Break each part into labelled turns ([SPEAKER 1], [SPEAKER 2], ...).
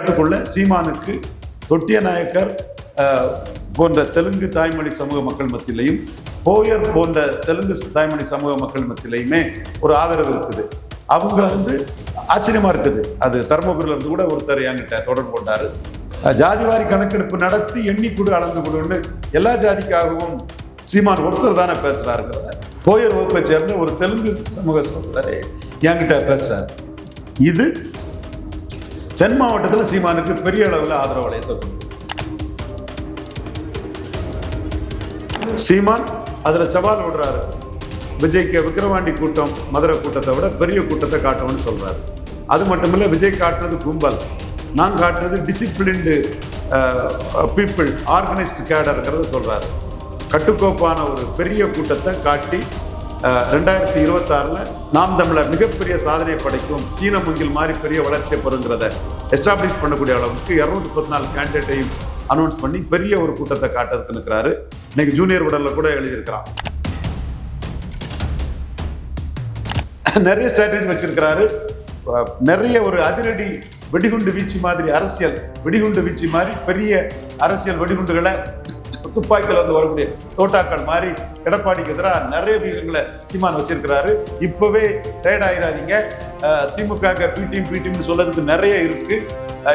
[SPEAKER 1] இடத்துக்குள்ள சீமானுக்கு தொட்டிய நாயக்கர் போன்ற தெலுங்கு தாய்மொழி சமூக மக்கள் மத்தியிலையும் போயர் போன்ற தெலுங்கு தாய்மொழி சமூக மக்கள் மத்தியிலையுமே ஒரு ஆதரவு இருக்குது. அவங்க வந்து ஆச்சரியமா இருக்குது. அது தருமபுரியில இருந்து கூட ஒருத்தர் என்கிட்ட தொடர்பு கொண்டாரு. ஜாதிவாரி கணக்கெடுப்பு நடத்தி எண்ணி அளந்து கொடுன்னு எல்லா ஜாதிக்காகவும் சீமான் ஒருத்தர் தானே பேசுகிறாருங்கிறத போயர் வகுப்பை சேர்ந்த ஒரு தெலுங்கு சமூக சகோதரரே என்கிட்ட பேசுறாரு. இது தென் மாவட்டத்தில் சீமானுக்கு பெரிய அளவில் ஆதரவு வளையத்தை சீமான் அதில் சவால் விடுறாரு. விஜய்க்கு விக்கிரவாண்டி கூட்டம் மதுரை கூட்டத்தை விட பெரிய கூட்டத்தை காட்டணும்னு சொல்கிறாரு அது மட்டும் இல்லை விஜய் காட்டுறது கும்பல். நான் காட்டுறது டிசிப்ளின்டு பீப்புள் ஆர்கனைஸ்டு கேடருங்கிறத சொல்கிறாரு கட்டுக்கோப்பான ஒரு பெரிய கூட்டத்தை காட்டி ரெண்டாயிரத்தி இருபத்தாறில் நாம் தமிழர் மிகப்பெரிய சாதனை படைக்கும் சீன முங்கில் மாதிரி பெரிய வளர்ச்சியை பெறுங்கிறத எஸ்டாப்ளிஷ் பண்ணக்கூடிய அளவுக்கு இரநூத்தி முப்பத்தி நாலு கேண்டிடேட்டையும் அனௌன்ஸ் பண்ணி பெரிய ஒரு கூட்டத்தை காட்டுறதுக்கு நிற்கிறாரு. இன்னைக்கு ஜூனியர் உடல்ல கூட எழுதியிருக்கிறான். நிறைய ஸ்ட்ராட்டஜி வச்சிருக்கிறாரு. நிறைய ஒரு அதிரடி வெடிகுண்டு வீச்சு மாதிரி அரசியல் வெடிகுண்டு வீச்சு மாதிரி பெரிய அரசியல் வெடிகுண்டுகளை துப்பாக்கியில் வந்து வரக்கூடிய தோட்டாக்கள் மாதிரி எடப்பாடிக்கு எதிராக நிறைய வீரங்களை சீமான் வச்சிருக்கிறாரு. இப்போவே டயர்ட் ஆகிடாதீங்க திமுக பி டீம் பி டீம்னு சொல்றதுக்கு நிறைய இருக்கு.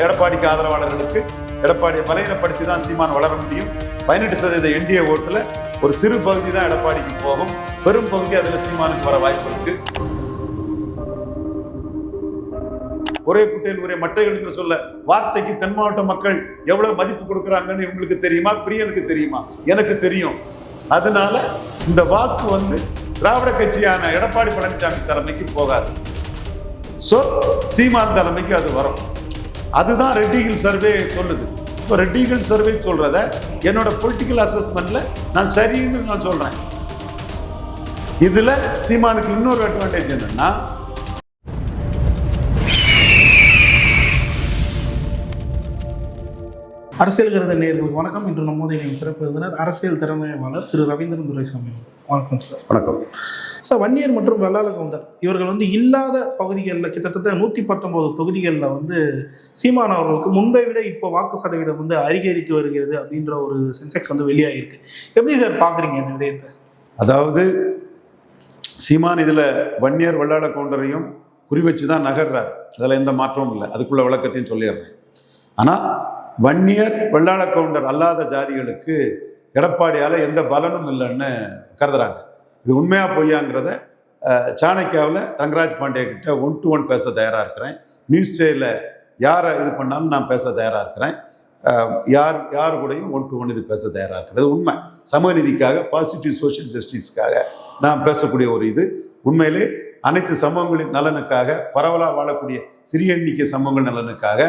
[SPEAKER 1] எடப்பாடிக்கு ஆதரவாளர்களுக்கு. எடப்பாடியை பலகீனப்படுத்தி தான் சீமான் வளர முடியும். பதினெட்டு சதவீத என்டிஏ ஓட்டில் ஒரு சிறு பகுதி தான் எடப்பாடிக்கு போகும். பெரும் பகுதி அதில் சீமானுக்கு வர வாய்ப்பு இருக்குது ஒரே குட்டையில் ஒரே மட்டைகள் என்று சொல்ல வார்த்தைக்கு தென் மாவட்ட மக்கள் எவ்வளவு மதிப்பு கொடுக்குறாங்கன்னு இவங்களுக்கு தெரியுமா? பிரியனுக்கு தெரியுமா? எனக்கு தெரியும். அதனால இந்த வாக்கு வந்து திராவிட கட்சியான எடப்பாடி பழனிசாமி தலைமைக்கு போகாது. ஸோ சீமான் தலைமைக்கு அது வரும். அதுதான் ரெட்டிகில் சர்வே சொல்லுது. இப்போ ரெட்டிகில் சர்வே சொல்றத என்னோட பொலிட்டிக்கல் அசஸ்மெண்ட்ல நான் சரின்னு நான் சொல்றேன். இதுல சீமானுக்கு இன்னொரு அட்வான்டேஜ் என்னன்னா
[SPEAKER 2] அரசியல் கருத நேர்களுக்கு வணக்கம். இன்று நம்மோது நீங்கள் சிறப்பு விருந்தினர் அரசியல் திறமையாளர் திரு ரவீந்திரன் துரைசாமி. வணக்கம் சார்
[SPEAKER 1] வணக்கம்.
[SPEAKER 2] சார் வன்னியர் மற்றும் வெள்ளாள கவுண்டர் இவர்கள் வந்து இல்லாத பகுதிகளில் கிட்டத்தட்ட நூற்றி பத்தொம்போது தொகுதிகளில் வந்து சீமான் அவர்களுக்கு முன்பை விட இப்போ வாக்கு சதவீதம் வந்து அதிகரித்து வருகிறது அப்படின்ற ஒரு சென்செக்ஸ் வந்து வெளியாகிருக்கு எப்படி சார் பார்க்குறீங்க இந்த விடயத்தை?
[SPEAKER 1] அதாவது சீமான் இதில் வன்னியர் வெள்ளாள கவுண்டரையும் குறி வச்சு தான் நகர்றார். அதில் எந்த மாற்றமும் இல்லை. அதுக்குள்ள விளக்கத்தையும் சொல்லிடுறேன். ஆனால் வன்னியர் வெள்ளாள கவுண்டர் அல்லாத ஜாதிகளுக்கு எடப்பாடியால் எந்த பலனும் இல்லைன்னு கருதுறாங்க. இது உண்மையாக பொய்யாங்கிறத சாணக்கியாவில் ரங்கராஜ் பாண்டே கிட்ட ஒன் டு ஒன் பேச தயாராக இருக்கிறேன். நியூஸ் சேல யாரை இது பண்ணாலும் நான் பேச தயாராக இருக்கிறேன். யார் யார் கூடயும் ஒன் டு ஒன் இது பேச தயாராக இருக்கிறது உண்மை. சமநீதிக்காக பாசிட்டிவ் சோஷியல் ஜஸ்டிஸ்க்காக நான் பேசக்கூடிய ஒரு இது. உண்மையிலே அனைத்து சமூகங்களின் நலனுக்காக பரவலாக வாழக்கூடிய சிறிய எண்ணிக்கை சமூகங்கள் நலனுக்காக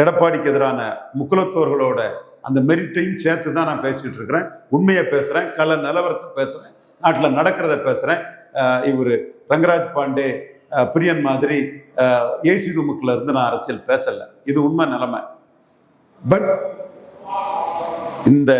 [SPEAKER 1] எடப்பாடிக்கு எதிரான முக்குலத்தோர்களோட அந்த மெரிட்டையும் சேர்த்து தான் நான் பேசிட்டு இருக்கிறேன். உண்மையை பேசுகிறேன் கள நிலவரத்தை பேசுகிறேன் நாட்டில் நடக்கிறத பேசுகிறேன் இவர் ரங்கராஜ் பாண்டே பிரியன் மாதிரி ஏசி ரூமுக்குள்ள இருந்து நான் அரசியல் பேசலை. இது உண்மை நிலைமை. பட் இந்த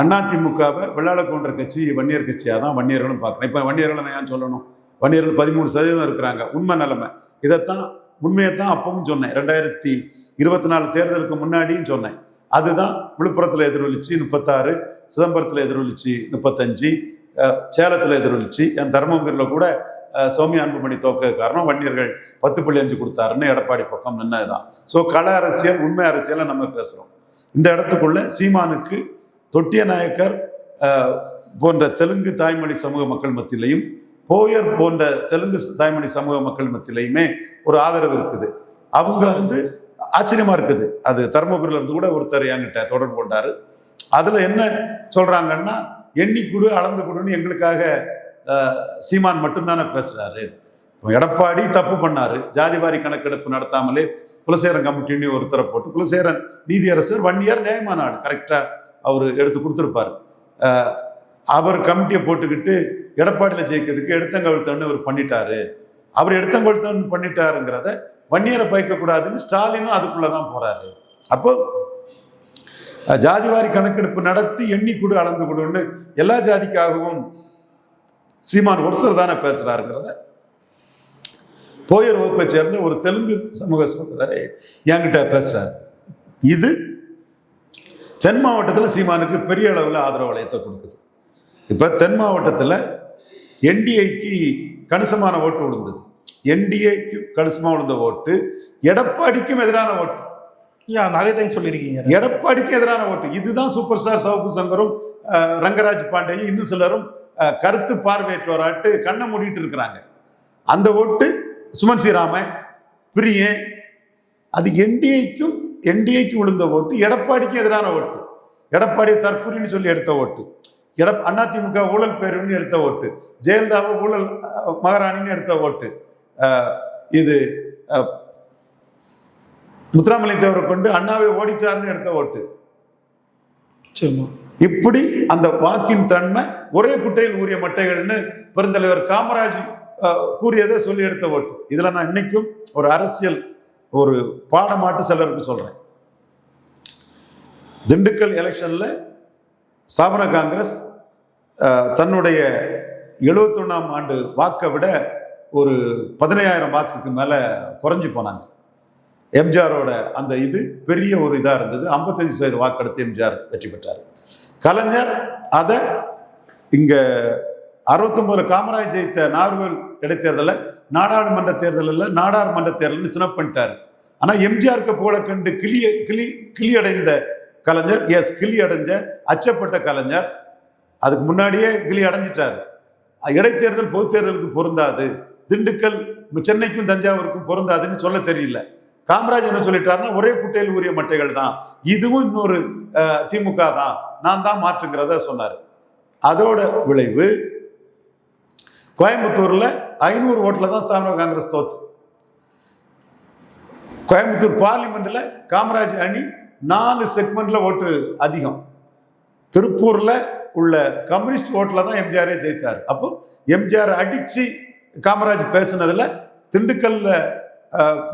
[SPEAKER 1] அதிமுகவை வெள்ளாள கட்சி வன்னியர் கட்சியாக தான் வன்னியர்களும் பார்க்குறேன் இப்போ வன்னியர்களை நான் ஏன் சொல்லணும்? வன்னியர்கள் பதிமூணு சதவீதம் இருக்கிறாங்க. உண்மை நிலைமை. இதைத்தான் உண்மையை தான் அப்பவும் சொன்னேன். ரெண்டாயிரத்தி இருபத்தி நாலு தேர்தலுக்கு முன்னாடியும் சொன்னேன். அதுதான் விழுப்புரத்தில் எதிரொலிச்சு முப்பத்தாறு சிதம்பரத்தில் எதிரொலிச்சு முப்பத்தஞ்சு சேலத்தில் எதிரொலிச்சு என் தருமபுரியில் கூட சௌமிய அன்புமணி தோக்க காரணம் வன்னியர்கள் பத்து புள்ளி அஞ்சு கொடுத்தாருன்னு எடப்பாடி பக்கம் நின்னது தான் ஸோ கள அரசியல் உண்மை அரசியலை நம்ம பேசுகிறோம் இந்த இடத்துக்குள்ள சீமானுக்கு தொட்டிய நாயக்கர் போன்ற தெலுங்கு தாய்மொழி சமூக மக்கள் மத்தியிலையும் போயர் போன்ற தெலுங்கு தாய்மொழி சமூக மக்கள் மத்தியிலையுமே ஒரு ஆதரவு இருக்குது. அவங்க வந்து ஆச்சரியமா இருக்குது. அது தருமபுரியில இருந்து கூட ஒருத்தர் என்கிட்ட தொடர்பு கொண்டாரு. அதுல என்ன சொல்றாங்கன்னா எண்ணி கொடு அளந்து கொடுன்னு எங்களுக்காக சீமான் மட்டும்தானே பேசுறாரு. எடப்பாடி தப்பு பண்ணாரு. ஜாதிவாரி கணக்கெடுப்பு நடத்தாமலே குலசேகரன் கமிட்டின்னு ஒருத்தரை போட்டு குலசேரன் நீதியரசர் ஒன் இயர் நியாயமான ஆள். கரெக்டாக அவர் எடுத்து கொடுத்துருப்பாரு. அவர் கமிட்டியை போட்டுக்கிட்டு எடப்பாடியில் ஜெயிக்கிறதுக்கு எடுத்தங்கழுத்தன்னு அவர் பண்ணிட்டாரு. அவர் எடுத்தங்கழுத்தன் பண்ணிட்டாருங்கிறத வன்னியரை பயக்கக்கூடாதுன்னு ஸ்டாலினும் அதுக்குள்ளே தான் போகிறாரு அப்போ ஜாதிவாரி கணக்கெடுப்பு நடத்தி எண்ணி கொடு அளந்து கொடுன்னு எல்லா ஜாதிக்காகவும் சீமான் ஒருத்தர் தானே பேசுகிறாருங்கிறத போயர் வகுப்பை சேர்ந்த ஒரு தெலுங்கு சமூக சகோதரரை என்கிட்ட பேசுகிறார் இது தென் மாவட்டத்தில் சீமானுக்கு பெரிய அளவில் ஆதரவு வளையத்தை கொடுக்குது. இப்போ தென் மாவட்டத்தில் என்டிஐக்கு கணிசமான ஓட்டு விழுந்தது. என்டிஏக்கு கணிசமாக விழுந்த ஓட்டு. எடப்பாடிக்கும் எதிரான ஓட்டு.
[SPEAKER 2] ஏன் நிறைய டைம் சொல்லியிருக்கீங்க.
[SPEAKER 1] எடப்பாடிக்கு எதிரான ஓட்டு. இதுதான் சூப்பர் ஸ்டார் சவுக்கு சங்கரும் ரங்கராஜ் பாண்டேயும் இன்னும் சிலரும் கருத்து பார்வையற்றவராட்டு கண்ணை மூடிட்டு இருக்கிறாங்க. அந்த ஓட்டு சுமன் ஸ்ரீராமன் பிரியன் அது என்டிஏக்கும் என்டிஏக்கு விழுந்த ஓட்டு எடப்பாடிக்கு எதிரான ஓட்டு. எடப்பாடி தற்கொலைன்னு சொல்லி எடுத்த ஓட்டு. எட அதிமுக ஊழல் பேருன்னு எடுத்த ஓட்டு. ஜெயலலிதாவை ஊழல் மகாராணின்னு எடுத்த ஓட்டு. இது அஹ், முத்துராமலிங்க தேவரை கொண்டு அண்ணாவை ஓடிட்டாருன்னு எடுத்த ஓட்டு. இப்படி அந்த வாக்கின் தன்மை ஒரே குட்டையில் ஊறிய மட்டைகள்னு பெருந்தலைவர் காமராஜ் கூறியதை சொல்லி எடுத்த ஓட்டு. இதுல நான் இன்னைக்கும் ஒரு அரசியல் ஒரு பாடமாட்டு சிலருக்கு சொல்றேன். திண்டுக்கல் எலெக்ஷன்ல ஸ்தாபன காங்கிரஸ் தன்னுடைய எழுபத்தொன்னாம் ஆண்டு வாக்கை விட ஒரு பதினையாயிரம் வாக்குக்கு மேலே குறைஞ்சி போனாங்க. எம்ஜிஆரோட அந்த இது பெரிய ஒரு இதாக இருந்தது. ஐம்பத்தஞ்சு சதவீத வாக்கெடுத்து எம்ஜிஆர் வெற்றி பெற்றார். கலைஞர் அதை இங்கே அறுபத்தொம்பதுல காமராஜ் ஜெயித்த நார்வேல் இடைத்தேர்தலில் நாடாளுமன்ற தேர்தலில் நாடாளுமன்ற தேர்தல்னு சினப் பண்ணிட்டார். ஆனால் எம்ஜிஆருக்கு போல கண்டு கிளிய கிளி கிளி அடைந்த கலைஞர் எஸ் கிளி அடைஞ்ச அச்சப்பட்ட கலைஞர் அதுக்கு முன்னாடியே கிளி அடைஞ்சிட்டார் இடைத்தேர்தல் பொதுத்தேர்தலுக்கு பொருந்தாது. திண்டுக்கல் சென்னைக்கும் தஞ்சாவூருக்கும் பொருந்தாதுன்னு சொல்ல தெரியல. காமராஜ் என்ன சொல்லிட்டாருன்னா ஒரே குட்டையில் உரிய மட்டைகள் தான். இதுவும் இன்னொரு திமுக தான். நான் தான் மாற்றுங்கிறத சொன்னார். அதோட விளைவு கோயம்புத்தூரில் ஐநூறு ஓட்டில் தான் ஸ்தாபன காங்கிரஸ் தோத்து. கோயம்புத்தூர் பார்லிமெண்ட்டில் காமராஜ் அணி நாலு செக்மெண்ட்டில் ஓட்டு அதிகம். திருப்பூரில் உள்ள கம்யூனிஸ்ட் ஓட்டில் தான் எம்ஜிஆரே ஜெயித்தார். அப்போ எம்ஜிஆர் அடித்து காமராஜ் பேசுனதில் திண்டுக்கல்ல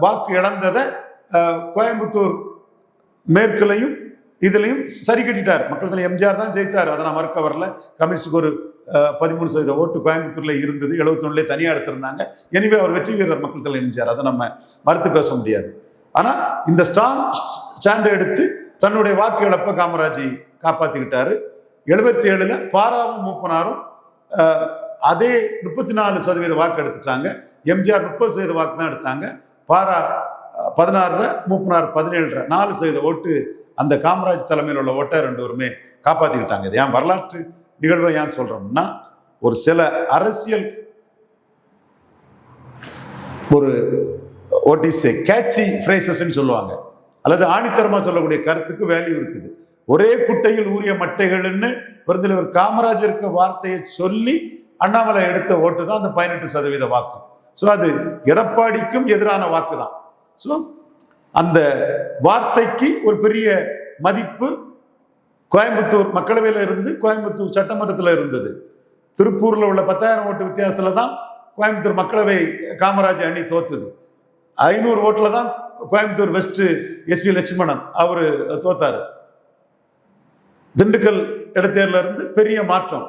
[SPEAKER 1] வாக்கு இழந்ததை கோயம்புத்தூர் மேற்குலையும் இதுலையும் சரி கட்டிட்டார். மக்கள் எம்ஜிஆர் தான் ஜெயித்தார். அதை நான் மறுக்க வரல. கம்யூனிஸ்டுக்கு ஒரு பதிமூணு சதவீத ஓட்டு கோயம்புத்தூர்ல இருந்தது. எழுபத்தொன்னுல தனியாக எடுத்திருந்தாங்க. எனவே அவர் வெற்றி வீரர் மக்கள் தலைவர் எம்ஜிஆர். அதை நம்ம மறுத்து பேச முடியாது. ஆனால் இந்த ஸ்ட்ராங் ஸ்டாண்டை எடுத்து தன்னுடைய வாக்கு இழப்பை காமராஜ் காப்பாற்றிக்கிட்டாரு எழுபத்தி ஏழில் பாராவும் மூப்பனாரும் அதே முப்பத்தி நாலு சதவீத வாக்கு எடுத்துட்டாங்க. எம்ஜிஆர் முப்பது சதவீத வாக்கு தான் எடுத்தாங்க. பாரா பதினாறுல மூப்பனார் பதினேழு நாலு சதவீத ஓட்டு அந்த காமராஜ் தலைமையில் உள்ள ஓட்டை ரெண்டு பேருமே இது ஏன் வரலாற்று நிகழ்வை ஏன் சொல்கிறோம்னா ஒரு சில அரசியல் ஒரு வாட் இஸ் ஏ கேட்சி ஃப்ரேசஸ்ன்னு சொல்லுவாங்க. அல்லது ஆணித்தரமாக சொல்லக்கூடிய கருத்துக்கு வேல்யூ இருக்குது. ஒரே குட்டையில் ஊறிய மட்டைகள்னு பெருந்தலைவர் காமராஜருக்கு வார்த்தையை சொல்லி அண்ணாமலை எடுத்த ஓட்டு தான் அந்த பதினெட்டு சதவீத வாக்கு. ஸோ அது எடப்பாடிக்கும் எதிரான வாக்கு தான் ஸோ அந்த வார்த்தைக்கு ஒரு பெரிய மதிப்பு கோயம்புத்தூர் மக்களவையில் இருந்து கோயம்புத்தூர் சட்டமன்றத்தில் இருந்தது. திருப்பூரில் உள்ள பத்தாயிரம் ஓட்டு வித்தியாசத்தில் தான் கோயம்புத்தூர் மக்களவை காமராஜ் அணி தோத்துது. ஐநூறு ஓட்டில் தான் கோயம்புத்தூர் வெஸ்ட்டு எஸ்பி லட்சுமணன் அவர் தோத்தார். திண்டுக்கல் இடத்தேர்ல இருந்து பெரிய மாற்றம்.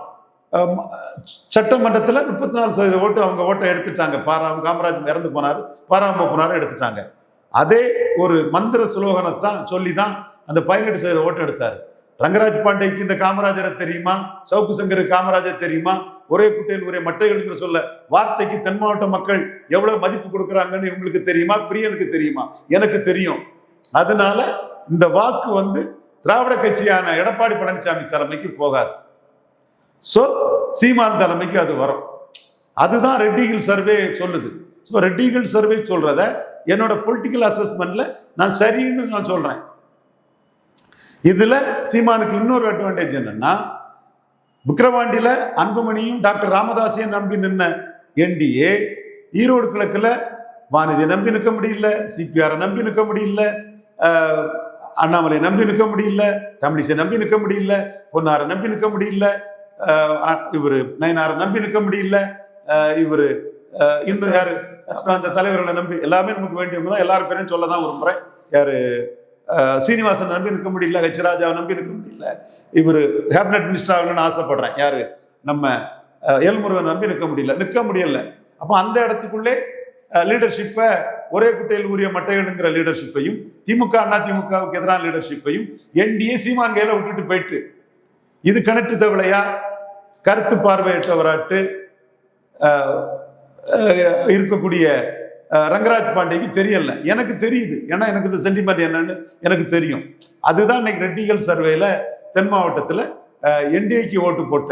[SPEAKER 1] சட்டமன்றத்தில் முப்பத்தி நாலு சதவீத ஓட்டு அவங்க ஓட்டை எடுத்துட்டாங்க. பாரா காமராஜ் இறந்து போனார். பாராம போனார் எடுத்துட்டாங்க. அதே ஒரு மந்திர சுலோகனத்தான் சொல்லி தான் அந்த பதினெட்டு சதவீத ஓட்டு எடுத்தார். ரங்கராஜ் பாண்டேக்கு இந்த காமராஜரை தெரியுமா? சவுக்கு சங்கர் காமராஜர் தெரியுமா? ஒரே குட்டையில் ஒரே மட்டைகள் சொல்ல வார்த்தைக்கு தென் மாவட்ட மக்கள் எவ்வளவு மதிப்பு கொடுக்குறாங்கன்னு இவங்களுக்கு தெரியுமா? பிரியனுக்கு தெரியுமா? எனக்கு தெரியும். அதனால இந்த வாக்கு வந்து திராவிட கட்சியான எடப்பாடி பழனிசாமி தலைமைக்கு போகாது. ஸோ சீமான் தலைமைக்கு அது வரும். அதுதான் ரெட்டிகில் சர்வே சொல்லுது. ஸோ ரெட்டிகில் சர்வே சொல்கிறத என்னோட பொலிட்டிக்கல் அசஸ்மெண்ட்டில் நான் சரின்னு நான் சொல்கிறேன் இதில் சீமானுக்கு இன்னொரு அட்வான்டேஜ் என்னென்னா விக்ரவாண்டியில் அன்புமணியும் டாக்டர் ராமதாஸையும் நம்பி நின்ன என்டிஏ ஈரோடு கிழக்கில் வானதியை நம்பி நிற்க முடியல சிபிஆரை நம்பி நிற்க முடியல அண்ணாமலை நம்பி நிற்க முடியல தமிழிசை நம்பி நிற்க முடியல பொன்னாரை நம்பி நிற்க முடியல இவர் நயனாரை நம்பி நிற்க முடியல. இவர் இன்னும் யாரு? அந்த தலைவர்களை நம்பி எல்லாமே நமக்கு வேண்டியவங்க தான் எல்லாரும் பேரையும் சொல்ல தான் விரும்புகிறேன் யாரு? சீனிவாசன் நம்பி இருக்க முடியல. ஹெச் ராஜாவை நம்பி இருக்க முடியல. இவர் கேபினட் மினிஸ்டர் ஆகணும்னு ஆசைப்படுறேன். யாரு? நம்ம எல்முருகன் நம்பி நிற்க முடியல. நிற்க முடியல. அப்போ அந்த இடத்துக்குள்ளே லீடர்ஷிப்பை ஒரே குட்டையில் ஊறிய மட்டைகளுங்கிற லீடர்ஷிப்பையும் திமுக அண்ணா திமுகவுக்கு எதிரான லீடர்ஷிப்பையும் என்டிஏ சீமான் கையில் விட்டுட்டு போயிட்டு இது கணக்கு தவளையா? கருத்து பார்வையற்றவராட்டு இருக்கக்கூடிய ரங்கராஜ் பாண்டேக்கு தெரியல. எனக்கு தெரியுது. ஏன்னா எனக்கு இந்த சென்டிமெண்ட் என்னன்னு எனக்கு தெரியும். அதுதான் இன்னைக்கு ரெட்டிகள் சர்வேல தென் மாவட்டத்தில் என்டிஏக்கு ஓட்டு போட்ட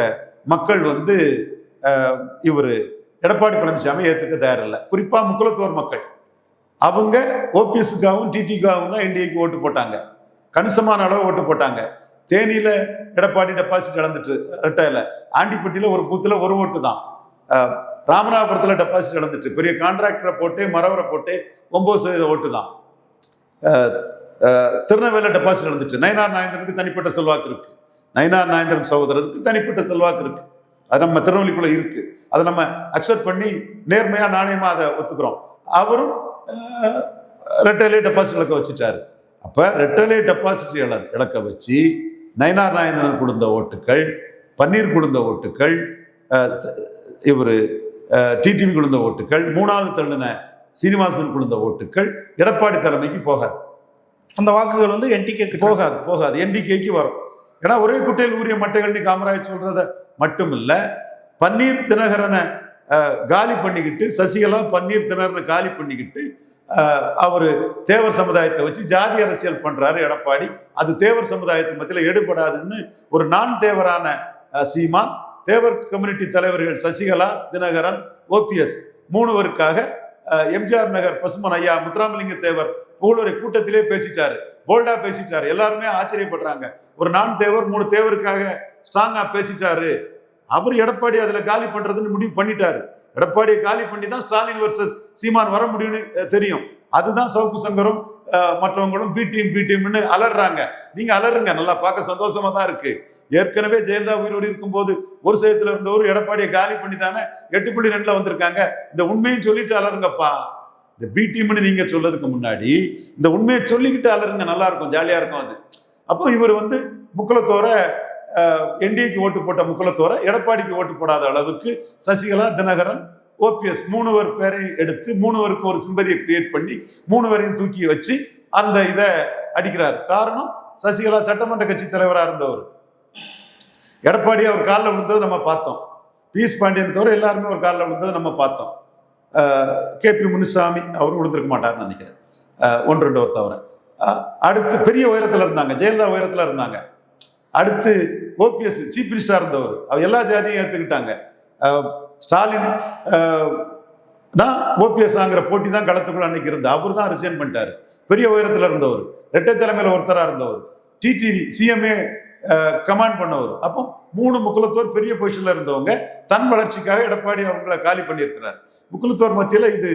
[SPEAKER 1] மக்கள் வந்து இவர் எடப்பாடி பழனிசாமி ஏற்றுக்க தயாரில்லை. குறிப்பாக முக்குலத்தோர் மக்கள். அவங்க ஓபிஎஸ்க்காகவும் டிடிக்காகவும் தான் என்டிஏக்கு ஓட்டு போட்டாங்க. கணிசமான அளவு ஓட்டு போட்டாங்க. தேனியில எடப்பாடி டெபாசிட் இழந்துட்டு ரெட்டையில ஆண்டிப்பட்டியில ஒரு பூத்துல ஒரு ஓட்டு தான். அஹ், ராமநாதபுரத்துல டெபாசிட் இழந்துட்டு பெரிய கான்ட்ராக்டரை போட்டு மரவரை போட்டு ஒன்பது சதவீத ஓட்டு தான். அஹ், திருநெல்வேலியில் டெபாசிட் இழந்துட்டு நயனார் நாயந்திரனுக்கு தனிப்பட்ட செல்வாக்கு இருக்கு. நயனார் நாயந்திரன் சகோதரருக்கு தனிப்பட்ட செல்வாக்கு இருக்கு. அது நம்ம திருநெல்வேலிக்குள்ள இருக்கு. அதை நம்ம அக்செப்ட் பண்ணி நேர்மையா நாணயமா அதை ஒத்துக்கிறோம். அவரும் அஹ், ரெட்டையிலே டெபாசிட் இழக்க வச்சுட்டாரு. அப்ப ரெட்டலை டெபாசிட் இழ இழக்க வச்சு நயனார் நாயந்திரன் கொடுத்த ஓட்டுக்கள் பன்னீர் கொடுத்த ஓட்டுக்கள் இவர் டிடிவி கொடுத்த ஓட்டுக்கள் மூணாவது தள்ளின சீனிவாசன் கொடுத்த ஓட்டுக்கள் எடப்பாடி தலைமைக்கு போகாது.
[SPEAKER 2] அந்த வாக்குகள் வந்து என்டிகே
[SPEAKER 1] போகாது போகாது. என்டிகேக்கு வரும். ஏன்னா ஒரே குட்டையில் ஊறிய மட்டைகள்னு காமராஜ் சொல்றத மட்டும் இல்ல பன்னீர் தினகரனை காலி பண்ணிக்கிட்டு சசிகலா பன்னீர் தினகரனை காலி பண்ணிக்கிட்டு அவர் தேவர் சமுதாயத்தை வச்சு ஜாதி அரசியல் பண்றாரு எடப்பாடி. அது தேவர் சமுதாயத்து மத்தியில் எடுபடாதுன்னு ஒரு நான் தேவரான சீமான் தேவர் கம்யூனிட்டி தலைவர்கள் சசிகலா தினகரன் ஓபிஎஸ் மூணுவருக்காக எம்ஜிஆர் நகர் பசுமன் ஐயா முத்துராமலிங்க தேவர் புகழூரை கூட்டத்திலே பேசிட்டாரு. போல்டா பேசிட்டாரு. எல்லாருமே ஆச்சரியப்படுறாங்க. ஒரு நான் தேவர் மூணு தேவருக்காக ஸ்ட்ராங்கா பேசிட்டாரு. அவர் எடப்பாடி அதுல காலி பண்றதுன்னு முடிவு பண்ணிட்டாரு. எடப்பாடியை காலி பண்ணி தான் ஸ்டாலின் வர்சஸ் சீமான் வர முடியும்னு தெரியும். அதுதான் சவுக்கு சங்கரும் மற்றவங்களும் பிடிஎம் பிடிஎம்னு அலறாங்க நீங்க அலறுங்க நல்லா பார்க்க சந்தோஷமா தான் இருக்கு. ஏற்கனவே ஜெயலலிதா உயிரோடு இருக்கும்போது ஒரு சேத்துல இருந்தவர் எடப்பாடியை காலி பண்ணி தானே எட்டு புள்ளி ரெண்டுல வந்திருக்காங்க. இந்த உண்மையும் சொல்லிட்டு அலருங்கப்பா. இந்த பிடிஎம்னு நீங்க சொல்றதுக்கு முன்னாடி இந்த உண்மையை சொல்லிக்கிட்டு அலருங்க. நல்லா இருக்கும் ஜாலியா இருக்கும் அது. அப்போ இவர் வந்து முக்களத்தோரை என்டிஏக்கு ஓட்டு போட்ட முக்குலத்தோர எடப்பாடிக்கு ஓட்டு போடாத அளவுக்கு சசிகலா தினகரன் ஓபிஎஸ் மூணுவர் பேரை எடுத்து மூணுவருக்கு ஒரு சிம்பதியை கிரியேட் பண்ணி மூணுவரையும் தூக்கி வச்சு அந்த இதை அடிக்கிறார். காரணம் சசிகலா சட்டமன்ற கட்சி தலைவராக இருந்தவர். எடப்பாடி அவர் காலில் விழுந்ததை நம்ம பார்த்தோம். பியூஷ் பாண்டியன் தவிர எல்லாருமே ஒரு காலில் விழுந்ததை நம்ம பார்த்தோம். கே பி முனுசாமி அவரும் விழுந்திருக்க மாட்டார்னு நினைக்கிறேன். ஒன்று ரெண்டு ஒரு தவிர அடுத்து பெரிய உயரத்தில் இருந்தாங்க ஜெயலலிதா உயரத்தில் இருந்தாங்க. அடுத்து ஓபிஎஸ் சீஃப் மினிஸ்டராக இருந்தவர். அவர் எல்லா ஜாதியும் ஏற்றுக்கிட்டாங்க ஸ்டாலின் தான் ஓபிஎஸ் ஆங்கிற போட்டி தான் களத்துக்குள்ள அன்னைக்கு இருந்து அவர் தான் ரிசைன் பண்ணிட்டாரு. பெரிய உயரத்தில் இருந்தவர். ரெட்டை தலைமையில் ஒருத்தராக இருந்தவர். டிடிவி சிஎம்ஏ கமாண்ட் பண்ணவர். அப்போ மூணு முக்குலத்தோர் பெரிய பொசிஷன்ல இருந்தவங்க தன் வளர்ச்சிக்காக எடப்பாடி அவங்கள காலி பண்ணியிருக்கிறார். முக்குலத்தோர் மத்தியில் இது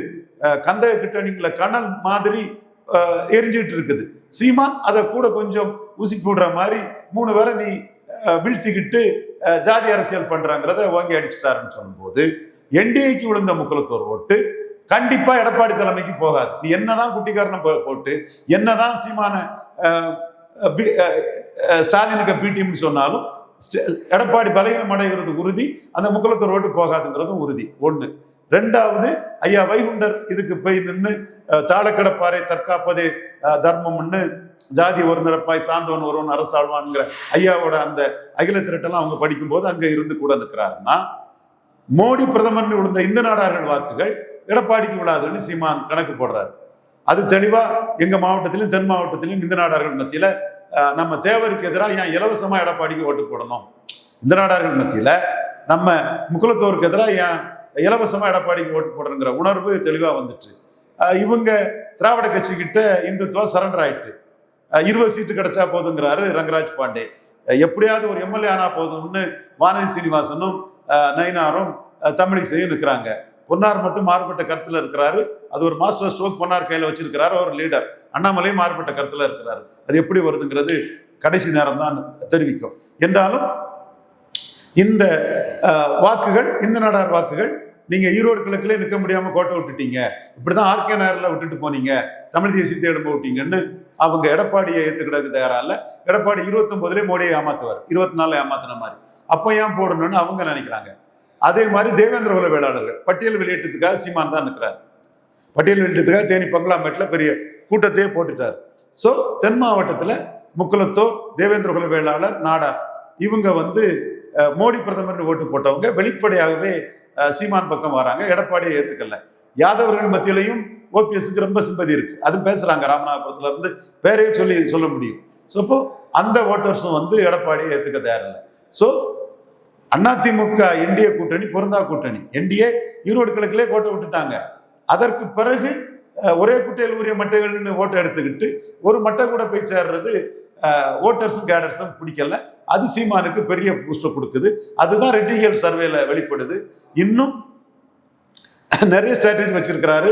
[SPEAKER 1] கந்தக கிட்டணிங்கள கனல் மாதிரி அஹ், இருக்குது. சீமான் அதை கூட கொஞ்சம் ஊசி போடுற மாதிரி மூணு பேரை நீ வீழ்த்திக்கிட்டு ஜாதி அரசியல் பண்றாங்கிறத வாங்கி அடிச்சிட்டாருன்னு சொல்லும்போது என்டிஏக்கு விழுந்த முக்குலத்தோர் ஓட்டு கண்டிப்பா எடப்பாடி தலைமைக்கு போகாது. நீ என்னதான் குட்டிக்காரனை போ- போட்டு என்னதான் சீமான பி- ஸ்டாலினுக்கு பிடிஎம்னு சொன்னாலும் ஸ்ட- எடப்பாடி பலகீனம் அடைகிறது உறுதி அந்த முக்குலத்தோர் ஓட்டு போகாதுங்கிறதும் உறுதி. ஒன்று ரெண்டாவது ஐயா வைகுண்டர் இதுக்கு போய் நின்று தாளக்கடப்பாறை தற்காப்பதே தர்மம்னு ஜாதி ஒரு நிறப்பாய் சான்றோன் ஒருவன் அரசாழ்வான்ங்கிற ஐயாவோட அந்த அகில திரட்டெல்லாம் அவங்க படிக்கும்போது அங்கே இருந்து கூட நிற்கிறாருன்னா மோடி பிரதமர்னு விழுந்த இந்த நாடார்கள் வாக்குகள் எடப்பாடிக்கு விழாதுன்னு சீமான் கணக்கு போடுறாரு. அது தெளிவாக எங்கள் மாவட்டத்திலும் தென் மாவட்டத்திலும் இந்த நாடார்கள் மத்தியில் நம்ம தேவருக்கு எதிராக ஏன் இலவசமாக எடப்பாடிக்கு ஓட்டு போடணும்? இந்த நாடார்கள் மத்தியில் நம்ம முக்குலத்தோருக்கு எதிராக ஏன் இலவசமா எடப்பாடிக்கு ஓட்டு போடுறங்கிற உணர்வு தெளிவாக வந்துட்டு இவங்க திராவிட கட்சி கிட்ட இந்துத்துவா சரண்டர் ஆயிட்டு. இருபது சீட்டு கிடைச்சா போதுங்கிறாரு ரங்கராஜ் பாண்டே. எப்படியாவது ஒரு எம்எல்ஏ ஆனா போதும்னு வானதி சீனிவாசனும் நயினாரும் தமிழிசையும் இருக்கிறாங்க பொன்னார் மட்டும் மாறுபட்ட கருத்துல இருக்கிறாரு. அது ஒரு மாஸ்டர் ஸ்ட்ரோக் பொன்னார் கையில வச்சிருக்கிறாரு ஒரு லீடர் அண்ணாமலையும் மாறுபட்ட கருத்துல இருக்கிறாரு. அது எப்படி வருதுங்கிறது கடைசி நேரம் தான் தெரிவிக்கும். என்றாலும் இந்த வாக்குகள் இந்த நாடார் வாக்குகள் நீங்க ஈரோடு கிழக்குல நிற்க முடியாம கோட்டை விட்டுட்டீங்க. இப்படிதான் ஆர்கே நகர்ல விட்டுட்டு போனீங்க. தமிழ் தேசியத்தை எடுப்ப விட்டீங்கன்னு அவங்க எடப்பாடியை ஏத்துக்கிடக்கு தயாரா இல்லை. எடப்பாடி இருபத்தொன்பதுலேயே மோடியை ஏமாத்துவார். இருபத்தி நாலுல ஏமாத்தின மாதிரி. அப்போ ஏன் போடணும்னு அவங்க நினைக்கிறாங்க. அதே மாதிரி தேவேந்திர குல வேளாளர்கள். பட்டியல் வெளியேற்றத்துக்காக சீமான் தான் நிற்கிறார் பட்டியலிட்டதுக்காக தேனி பங்களாமேட்டில் பெரிய கூட்டத்தையே போட்டுட்டார். ஸோ தென் மாவட்டத்தில் முக்குலத்தோர் தேவேந்திர குல வேளாளர் நாடார். இவங்க வந்து மோடி பிரதமர்னு ஓட்டு போட்டவங்க வெளிப்படையாகவே சீமான் பக்கம் வராங்க. எடப்பாடியை ஏற்றுக்கல யாதவர்கள் மத்தியிலையும் ஓபிஎஸ்க்கு ரொம்ப சிம்பதி இருக்குது அதுவும் பேசுகிறாங்க ராமநாதபுரத்துல இருந்து பேரையே சொல்லி சொல்ல முடியும். ஸோ அப்போ அந்த ஓட்டர்ஸும் வந்து எடப்பாடியை ஏற்றுக்க தயாரில்லை. ஸோ அதிமுக என்டிஏ கூட்டணி பொருந்தா கூட்டணி. என்டிஏ ஈரோடு கிழக்கிலே கோட்டை விட்டுட்டாங்க. அதற்கு பிறகு ஒரே குட்டையில் உரிய மட்டைகள்னு ஓட்டை எடுத்துக்கிட்டு ஒரு மட்டை கூட போய் சேர்றது ஓட்டர்ஸும் கேடர்ஸும் பிடிக்கல. அது சீமானுக்கு பெரிய பூஸ்டர் கொடுக்குது. அதுதான் ரெட்டிகல் சர்வேல வெளிப்படுது. இன்னும் நிறைய ஸ்ட்ராட்டஜி வச்சிருக்கிறாரு.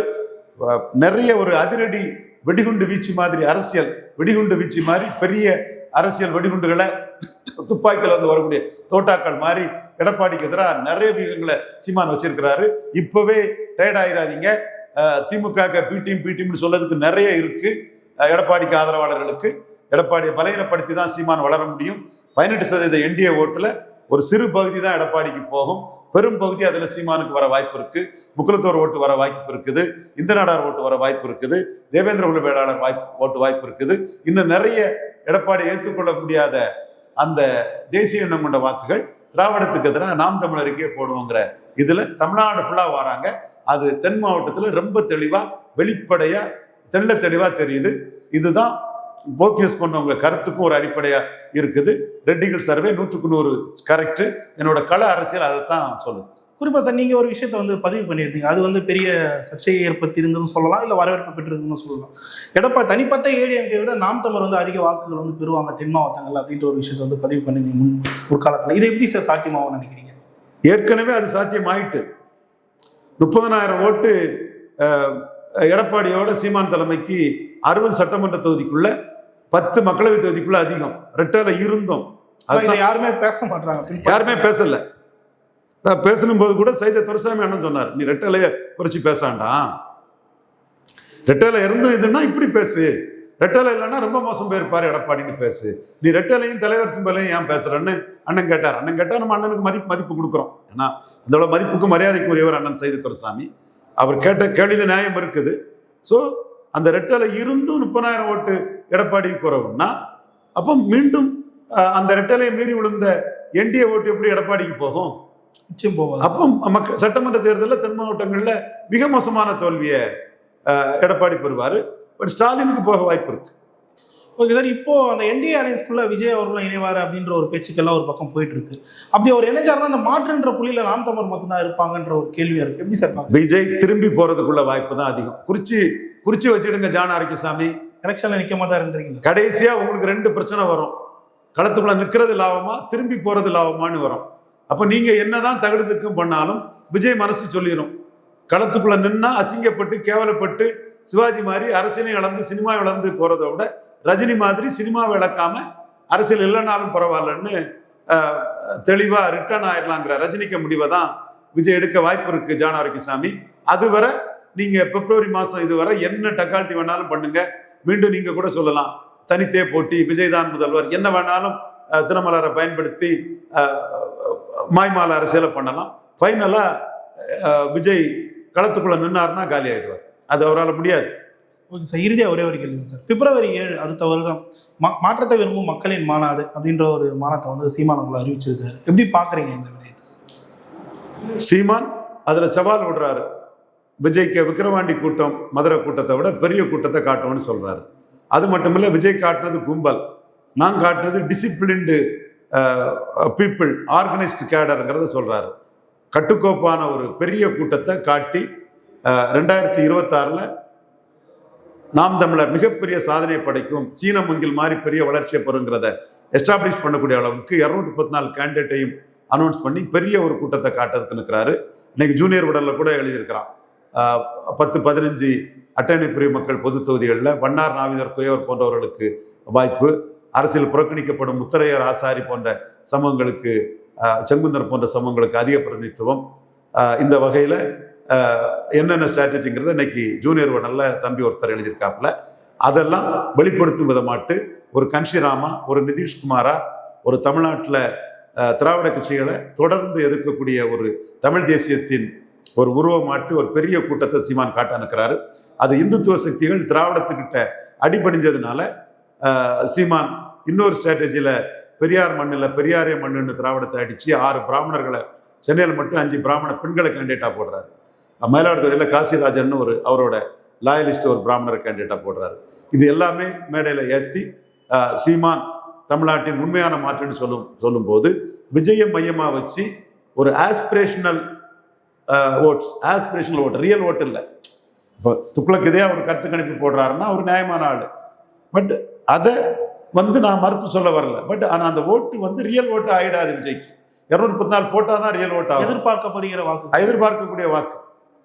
[SPEAKER 1] நிறைய ஒரு அதிரடி வெடிகுண்டு வீச்சு மாதிரி அரசியல் வெடிகுண்டு வீச்சு மாதிரி பெரிய அரசியல் வெடிகுண்டுகளை துப்பாக்கியில் வந்து வரக்கூடிய தோட்டாக்கள் மாதிரி எடப்பாடிக்கு எதிராக நிறைய வீகங்களை சீமான் வச்சிருக்கிறாரு. இப்பவே டயர்ட் ஆயிராதீங்க. திமுக பி டீம் பி டீம்னு சொல்லதுக்கு நிறைய இருக்கு. எடப்பாடிக்கு ஆதரவாளர்களுக்கு. எடப்பாடியை பலகீனப்படுத்தி தான் சீமான் வளர முடியும். பதினெட்டு சதவீத என்டிஏ ஓட்டில் ஒரு சிறு பகுதி தான் எடப்பாடிக்கு போகும். பெரும் பகுதி அதில் சீமானுக்கு வர வாய்ப்பு இருக்கு. முக்குலத்தோர் ஓட்டு வர வாய்ப்பு இருக்குது. இந்த நாடார் ஓட்டு வர வாய்ப்பு இருக்குது. தேவேந்திர குல வேளாளர் வாய்ப்பு ஓட்டு வாய்ப்பு இருக்குது. இன்னும் நிறைய எடப்பாடி ஏற்றுக்கொள்ள முடியாத அந்த தேசிய எண்ணம் கொண்ட வாக்குகள் திராவிடத்துக்கு எதிராக நாம் தமிழருக்கே போடுவோங்கிற இதில் தமிழ்நாடு ஃபுல்லாக வராங்க. அது தென் மாவட்டத்தில் ரொம்ப தெளிவாக வெளிப்படையாக தெள்ள தெளிவாக தெரியுது. இதுதான் ஓபிஎஸ் பண்ணவங்க கருத்துக்கும் ஒரு அடிப்படையா இருக்குது. ரெட்டிகள் சர்வே நூற்றுக்கு நூறு கரெக்ட் என்னோட கள அரசியல் அதைத்தான் சொல்லுது.
[SPEAKER 2] குறிப்பா சார் நீங்க ஒரு விஷயத்தை வந்து பதிவு பண்ணியிருந்தீங்க. அது வந்து பெரிய சர்ச்சையை ஏற்படுத்தி இருந்ததுன்னு சொல்லலாம் இல்ல வரவேற்பு பெற்றிருந்ததுன்னு சொல்லலாம். எடப்பா தனிப்பட்ட ஏடிஎம்கே விட நாம் தமிழர் வந்து அதிக வாக்குகள் வந்து பெறுவாங்க தென் மாவட்டங்கள் அப்படின்ற ஒரு விஷயத்தை வந்து பதிவு பண்ணியிருந்தீங்க முன் முற்காலத்துல. இது எப்படி சார் சாத்தியமாகும் நினைக்கிறீங்க?
[SPEAKER 1] ஏற்கனவே அது சாத்தியமாயிட்டு. முப்பதனாயிரம் ஓட்டு எடப்பாடியோட சீமான் தலைமைக்கு அறுபது சட்டமன்ற தொகுதிக்குள்ள பத்து மக்களவை தொகுதிக்குள்ள அதிகம். ரெட்டல இருந்தோம். அதுதான்
[SPEAKER 2] யாருமே பேச மாட்டாங்க
[SPEAKER 1] யாருமே பேசல. நான் பேசணும் போது கூட சைத துரசாமி அண்ணன் சொன்னார் நீ ரெட்டலைய குறைச்சி பேசாண்டாம் ரெட்டலை இருந்தும் இதுன்னா இப்படி பேசு. ரெட்டலை இல்லைன்னா ரொம்ப மோசம் போயிருப்பாரு எடப்பாடின்னு பேசு. நீ ரெட்டலையும் தலைவர் சிம்பலையும் ஏன் பேசுறன்னு அண்ணன் கேட்டார். அண்ணன் கேட்டா நம்ம அண்ணனுக்கு மதிப்பு மதிப்பு கொடுக்குறோம். ஏன்னா அதோட மதிப்புக்கு மரியாதைக்கு உரியவர் அண்ணன் சைத துரசாமி. அவர் கேட்ட கேள்வியில நியாயம் இருக்குது. ஸோ அந்த ரெட்டலை இருந்தும் முப்பதாயிரம் ஓட்டு எடப்பாடிக்கு குறவுன்னா அப்போ மீண்டும் அந்த ரெட்டலையை மீறி விழுந்த என்டிஏ ஓட்டு எப்படி எடப்பாடிக்கு போகும்?
[SPEAKER 2] நிச்சயம் போவாது
[SPEAKER 1] அப்போ மக்க சட்டமன்ற தேர்தலில் தென் மாவட்டங்களில் மிக மோசமான தோல்வியை எடப்பாடி பெறுவார். பட் ஸ்டாலினுக்கு போக வாய்ப்பு இருக்கு.
[SPEAKER 2] ஓகே சார் இப்போ அந்த என்டிஏ அலையன்ஸ்குள்ள விஜய் அவர்களும் இணைவார் அப்படின்ற ஒரு பேச்சுக்கெல்லாம் ஒரு பக்கம் போயிட்டு இருக்கு. அப்படி அவர் இணைஞ்சாருன்னா அந்த மாற்றுன்ற புள்ளியில நாம் தமிழர் மட்டும்தான் இருப்பாங்கன்ற ஒரு கேள்வியா இருக்கு. எப்படி சார்
[SPEAKER 1] விஜய் திரும்பி போறதுக்குள்ள வாய்ப்பு தான் அதிகம். குறிச்சி குறிச்சி வச்சிடுங்க ஜான் ஆரோக்கியசாமி.
[SPEAKER 2] எலெக்ஷன்ல நிக்க மாட்டாருன்றீங்களா
[SPEAKER 1] கடைசியா உங்களுக்கு ரெண்டு பிரச்சனை வரும். களத்துக்குள்ள நிற்கிறது லாபமா திரும்பி போறது லாபமான்னு வரும். அப்போ நீங்க என்னதான் தகுதிக்கும் பண்ணாலும் விஜய் மனசு சொல்லிடும் களத்துக்குள்ள நின்னா அசிங்கப்பட்டு கேவலப்பட்டு சிவாஜி மாதிரி அரசியலையும் இழந்து சினிமா இழந்து போறதை விட ரஜினி மாதிரி சினிமாவை இழக்காம அரசியல் இல்லைனாலும் பரவாயில்லன்னு தெளிவா ரிட்டர்ன் ஆயிடலாங்கிற ரஜினிக்க முடிவை தான் விஜய் எடுக்க வாய்ப்பு இருக்கு ஜான் ஆரோக்கியசாமி. அதுவரை நீங்க பிப்ரவரி மாசம் இதுவரை என்ன டக்கால்ட்டி வேணாலும் பண்ணுங்க. மீண்டும் நீங்க கூட சொல்லலாம். தனித்தே போட்டி விஜய் தான் முதல்வர் என்ன வேணாலும் தினமலரை பயன்படுத்தி மாய்மால அரசியலை பண்ணலாம். ஃபைனலா விஜய் களத்துக்குள்ள நின்னாருன்னா காலி ஆயிடுவார். அது அவரால் முடியாது.
[SPEAKER 2] ஓகே சார் இறுதியாக ஒரே ஒரு கேள்வி சார். பிப்ரவரி ஏழு அடுத்த வருடம் மா மாற்றத்தை விரும்பும் மக்களின் மாநாடு அப்படின்ற ஒரு மாநாட்டை வந்து சீமானவங்களை அறிவிச்சிருக்காரு. எப்படி பார்க்குறீங்க இந்த விடயத்தை சார்?
[SPEAKER 1] சீமான் அதுல சவால் விடுறாரு. விஜய்க்கு விக்கிரவாண்டி கூட்டம் மதுரை கூட்டத்தை விட பெரிய கூட்டத்தை காட்டுவோம்னு சொல்கிறாரு அது மட்டும் இல்லை விஜய் காட்டினது கும்பல். நான் காட்டினது டிசிப்ளின்டு பீப்புள் ஆர்கனைஸ்டு கேடருங்கிறத சொல்கிறாரு கட்டுக்கோப்பான ஒரு பெரிய கூட்டத்தை காட்டி ரெண்டாயிரத்தி இருபத்தாறில் நாம் தமிழர் மிகப்பெரிய சாதனை படைக்கும் சீன மங்கில் மாதிரி பெரிய வளர்ச்சியை பெறுங்கிறத எஸ்டாப்ளிஷ் பண்ணக்கூடிய அளவுக்கு இரநூத்தி முப்பத்தி நாலு கேண்டிடேட்டையும் அனௌன்ஸ் பண்ணி பெரிய ஒரு கூட்டத்தை காட்டுறதுக்கு நிற்கிறாரு. இன்னைக்கு ஜூனியர் உடலில் கூட எழுதியிருக்கிறான். பத்து பதினஞ்சு அட்டனை பிரிவு மக்கள் பொது தொகுதிகளில் வண்ணார் நாவினர் குயவர் போன்றவர்களுக்கு வாய்ப்பு. அரசியல் புறக்கணிக்கப்படும் முத்தரையர் ஆசாரி போன்ற சமூகங்களுக்கு செங்குந்தர் போன்ற சமூகங்களுக்கு அதிக பிரதிநிதித்துவம். இந்த வகையில் என்னென்ன ஸ்ட்ராட்டஜிங்கிறத இன்னைக்கு ஜூனியர் நல்ல தம்பி ஒருத்தர் எழுதியிருக்காப்புல. அதெல்லாம் வெளிப்படுத்தும் விதமாட்டு ஒரு கன்ஷிராமா ஒரு நிதிஷ்குமாரா ஒரு தமிழ்நாட்டில் திராவிட கட்சிகளை தொடர்ந்து எதிர்க்கக்கூடிய ஒரு தமிழ் தேசியத்தின் ஒரு உருவமாட்டு ஒரு பெரிய கூட்டத்தை சீமான் காட்ட அனுக்கிறாரு அது இந்துத்துவ சக்திகள் திராவிடத்துக்கிட்ட அடிபணிஞ்சதுனால சீமான் இன்னொரு ஸ்ட்ராட்டஜியில் பெரியார் மண்ணில் பெரியாரே மண்ணுன்னு திராவிடத்தை அடித்து ஆறு பிராமணர்களை சென்னையில் மட்டும் அஞ்சு பிராமண பெண்களை கேண்டிடேட்டாக போடுறாரு. மயிலாடுதுறையில் காசிராஜன் ஒரு அவரோட லாயலிஸ்ட் ஒரு பிராமணர் கேண்டிடேட்டாக போடுறாரு. இது எல்லாமே மேடையில் ஏற்றி சீமான் தமிழ்நாட்டின் உண்மையான மாற்றுன்னு சொல்லும் சொல்லும்போது விஜயம் மையமாக வச்சு ஒரு aspirational votes aspirational vote real vote இல்லை. இப்போ துக்ளக் இதே அவர் கருத்து கணிப்பு போடுறாருன்னா அவர் நியாயமான ஆள். பட் அதை வந்து நான் மறுத்து சொல்ல வரல. பட் ஆனால் அந்த ஓட்டு வந்து ரியல் ஓட்டு ஆயிடாது விஜய்க்கு. இரநூத்தி பத்து நாள் போட்டால் தான் ரியல் ஓட் ஆகும்.
[SPEAKER 2] எதிர்பார்க்கப்படுகிற வாக்கு.
[SPEAKER 1] எதிர்பார்க்கக்கூடிய வாக்கு.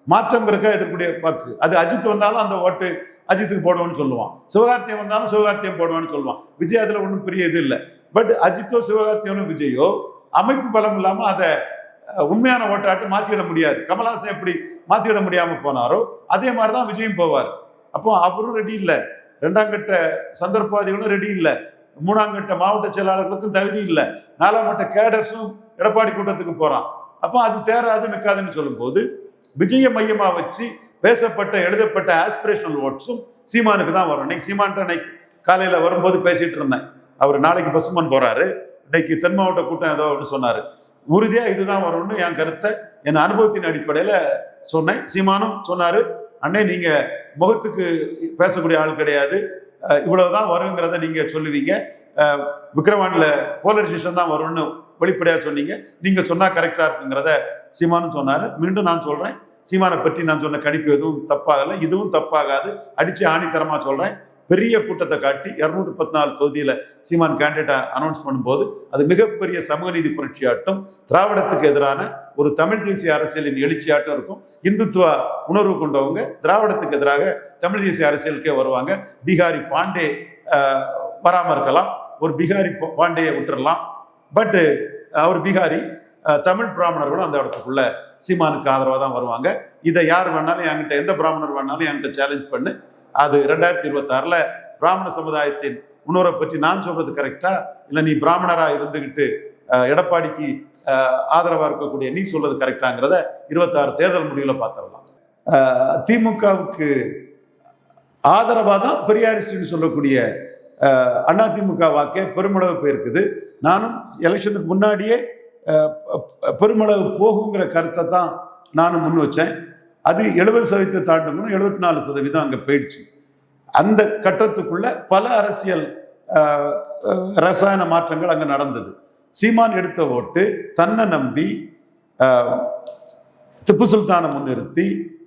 [SPEAKER 1] மாற்றம் இருக்க எதிர்க்கூடிய வாக்கு. அது அஜித் வந்தாலும் அந்த ஓட்டு அஜித்துக்கு போடுவோன்னு சொல்லுவான். சிவகார்த்தியம் வந்தாலும் சிவகார்த்தியம் போடுவான்னு சொல்லுவான். விஜய் அதில் ஒன்றும் பெரிய இது இல்லை. பட் அஜித்தோ சிவகார்த்தியனோ விஜயோ அமைப்பு பலம் இல்லாமல் அதை உண்மையான ஓட்டாட்டு மாற்றிட முடியாது. கமல்ஹாசன் எப்படி மாற்றிட முடியாமல் போனாரோ அதே மாதிரி தான் விஜயும் போவார். அப்போ அவரும் ரெடி இல்லை. ரெண்டாம் கட்ட சந்தர்ப்பவாதிகளும் ரெடி இல்லை. மூணாம் கட்ட மாவட்ட செயலாளர்களுக்கும் தகுதி இல்லை. நாலாம் கட்ட கேடர்ஸும் எடப்பாடி கூட்டத்துக்கு போகிறான் அப்போ அது தேராது நிற்காதுன்னு சொல்லும்போது விஜய மையமா வச்சு பேசப்பட்ட எழுதப்பட்ட ஆஸ்பிரேஷனல் ஓட்ஸும் சீமானுக்கு தான் வரும். இன்னைக்கு சீமான்ட்ட அன்னைக்கு காலையில வரும்போது பேசிட்டு இருந்தேன். அவர் நாளைக்கு பசுமன் போறாரு. இன்னைக்கு தென் மாவட்ட கூட்டம் ஏதோ அப்படின்னு சொன்னாரு. உறுதியா இதுதான் வரும்னு என் கருத்தை என் அனுபவத்தின் அடிப்படையில சொன்னேன். சீமானும் சொன்னாரு அண்ணே நீங்க முகத்துக்கு பேசக்கூடிய ஆள் கிடையாது. இவ்வளவுதான் வருங்கிறத நீங்க சொல்லுவீங்க. அஹ் போலரைசேஷன் தான் வரும்னு வெளிப்படையா சொன்னீங்க. நீங்க சொன்னா கரெக்டா இருக்குங்கிறத சீமானும் சொன்னாரு. மீண்டும் நான் சொல்றேன். சீமானை பற்றி நான் சொன்ன கணிப்பு எதுவும் தப்பாகல. இதுவும் தப்பாகாது. அடிச்சு ஆணித்தரமா சொல்றேன். பெரிய கூட்டத்தை காட்டி இரநூத்தி பத்தி நாலு சீமான் கேண்டிடேட்டை அனௌன்ஸ் பண்ணும்போது அது மிகப்பெரிய சமூக நீதி புரட்சியாட்டம் திராவிடத்துக்கு எதிரான ஒரு தமிழ் தேசிய அரசியலின் எழுச்சியாட்டம் இருக்கும். இந்துத்துவ உணர்வு கொண்டவங்க திராவிடத்துக்கு எதிராக தமிழ் தேசிய அரசியலுக்கே வருவாங்க. பீகாரி பாண்டே வராமல் இருக்கலாம். ஒரு பீகாரி பாண்டேயை விட்டுறலாம். பட்டு அவர் பீகாரி தமிழ் பிராமணர்களும் அந்த இடத்துக்குள்ள சீமானுக்கு ஆதரவாக தான் வருவாங்க. இதை யார் வேணாலும் என்கிட்ட எந்த பிராமணர் வேணாலும் என்கிட்ட சேலஞ்ச் பண்ணு. அது ரெண்டாயிரத்தி இருபத்தாறில் பிராமண சமுதாயத்தின் முன்னோரை பற்றி நான் சொல்றது கரெக்டா இல்லை நீ பிராமணராக இருந்துக்கிட்டு எடப்பாடிக்கு ஆதரவாக இருக்கக்கூடிய நீ சொல்றது கரெக்டாங்கிறத இருபத்தாறு தேர்தல் முடிவில் பார்த்துடலாம். திமுகவுக்கு ஆதரவாக தான் பெரியாரிஸ்ட்னு சொல்லக்கூடிய அண்ணா அதிமுக வாக்கே பெருமளவு போயிருக்குது. நானும் எலெக்ஷனுக்கு முன்னாடியே பெருமளவு போகுங்கிற கருத்தை தான் நானும் முன் வச்சேன். அது எழுபது சதவீதத்தை தாண்டணும்னா எழுபத்தி நாலு சதவீதம் அங்கே போயிடுச்சு. அந்த கட்டத்துக்குள்ள பல அரசியல் ரசாயன மாற்றங்கள் அங்கே நடந்தது. சீமான் எடுத்த ஓட்டு தன்னை நம்பி திப்பு சுல்தானை முன்னிறுத்தி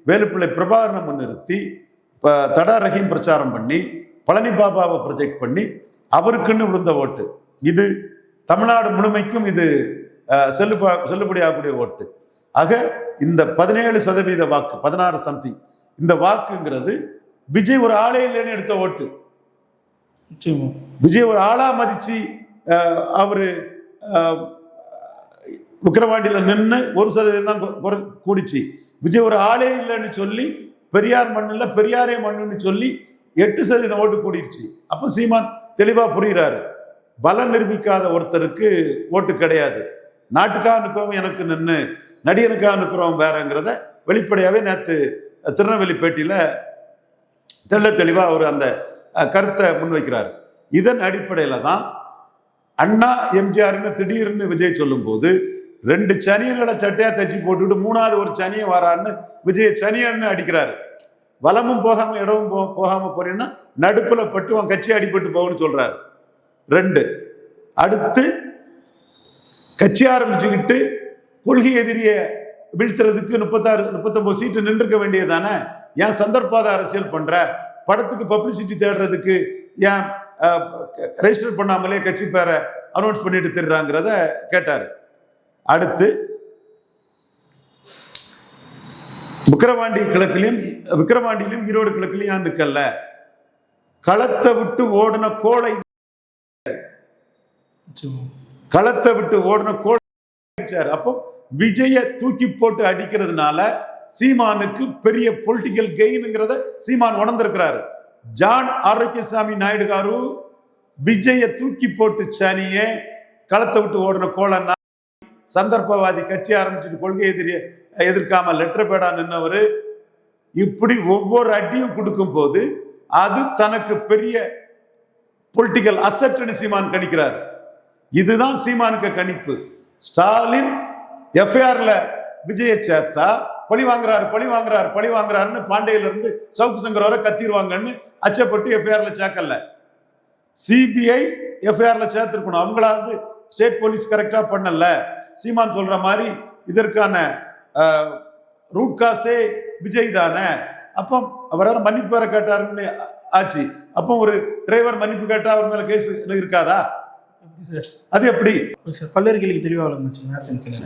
[SPEAKER 1] வேலுப்பிள்ளை பிரபாகரனை முன்னிறுத்தி இப்போ தடா ரஹீம் பிரச்சாரம் பண்ணி பழனி பாபாவை ப்ரொஜெக்ட் பண்ணி அவருக்குன்னு விழுந்த ஓட்டு. இது தமிழ்நாடு முழுமைக்கும் இது செல்லுபா செல்லுபடியாகக்கூடிய ஓட்டு. ஆக இந்த பதினேழு சதவீத வாக்கு பதினாறு சம்திங் இந்த வாக்குங்கிறது விஜய் ஒரு ஆளே இல்லைன்னு எடுத்த ஓட்டு. விஜய் ஒரு ஆளா மதிச்சு அவரு விக்கிரவாண்டியில நின்று ஒரு சதவீதம் தான் கூடிச்சு. விஜய் ஒரு ஆளே இல்லைன்னு சொல்லி பெரியார் மண்ணுல பெரியாரே மண்ணுன்னு சொல்லி எட்டு சதவீதம் ஓட்டு கூடிருச்சு. அப்போ சீமான் தெளிவா புரிகிறாரு பலம் நிரூபிக்காத ஒருத்தருக்கு ஓட்டு கிடையாது. நாட்டுக்காக நிற்கவும் எனக்கு நின்று நடிகனுக்காக அனுப்புகிறோம் வேறங்கிறத வெளிப்படையாகவே நேற்று திருநெல்வேலி பேட்டியில் தெள்ள தெளிவாக அவர் அந்த கருத்தை முன்வைக்கிறார். இதன் அடிப்படையில் தான் அண்ணா எம்ஜிஆர்னு திடீர்னு விஜய் சொல்லும்போது ரெண்டு சனியன்களை சட்டையாக தச்சு போட்டுட்டு மூணாவது ஒரு சனியை வரான்னு விஜய் சனியன்னு அடிக்கிறாரு. வளமும் போகாமல் இடமும் போ போகாமல் போறீங்கன்னா நடுப்பில் பட்டு உன் கட்சி அடிபட்டு போகணும்னு சொல்றாரு. ரெண்டு அடுத்து கட்சி ஆரம்பிச்சுக்கிட்டு கொள்கை எதிரிய வீழ்த்துறதுக்கு முப்பத்தாறு முப்பத்தொன்பது சீட்டு நின்றுக்க வேண்டியதானே ஏன் சந்தர்ப்பாத அரசியல் பண்ற? படத்துக்கு பப்ளிசிட்டி தேடுறதுக்கு ஏன் ரெஜிஸ்டர் பண்ணாமலே கட்சி பேரை அனௌன்ஸ் பண்ணிட்டு திருறாங்கிறத கேட்டார். அடுத்து விக்கிரவாண்டி கிழக்குலையும் விக்கிரவாண்டியிலும் ஈரோடு கிழக்குலையும் ஏன் நிக்கல? களத்தை விட்டு ஓடின கோளை களத்தை விட்டு ஓடின கோளை அடிச்சார். அப்போ விஜய தூக்கி போட்டு அடிக்கிறதுனால சீமானுக்கு பெரிய பொலிட்டிக்கல் கெயினுங்கிறத சீமான் உணர்ந்திருக்கிறாரு. ஜான் ஆரோக்கியசாமி நாயுடு காரு விஜய தூக்கி போட்டு சனியே களத்தை விட்டு ஓடின கோலன்னா சந்தர்ப்பவாதி கட்சி ஆரம்பிச்சுட்டு கொள்கை எதிரிய எதிர்க்காம லெட்டர் பேடா நின்னவர். இப்படி ஒவ்வொரு அடியும் கொடுக்கும் போது அது தனக்கு பெரிய பொலிட்டிக்கல் அசட்டுன்னு சீமான் கணிக்கிறார். இதுதான் சீமானுக்கு கணிப்பு. ஸ்டாலின் எஃப்ஐஆர்ல விஜயை சேர்த்தா பழி வாங்குறாரு பழி வாங்குறாரு பழி வாங்குறாருன்னு பாண்டியில இருந்து சவுக்கு சங்கர் வரை கத்திடுவாங்கன்னு அச்சப்பட்டு எஃப்ஐஆர்ல சேர்க்கல. சிபிஐ எஃப்ஐஆர்ல சேர்த்துருக்கணும். அவங்களாவது ஸ்டேட் போலீஸ் கரெக்டா பண்ணல. சீமான் சொல்ற மாதிரி இதற்கான ரூட் காசே விஜய் தானே. அப்போ அவரால் மன்னிப்பு வேற கேட்டாருன்னு ஆச்சு. அப்போ ஒரு டிரைவர் மன்னிப்பு கேட்டால் அவர் மேலே கேஸ் இருக்காதா? அது எப்படி?
[SPEAKER 2] சார் பல்வேறு தெளிவாக வளர்ந்துச்சு. நேரத்தின் கேள்வி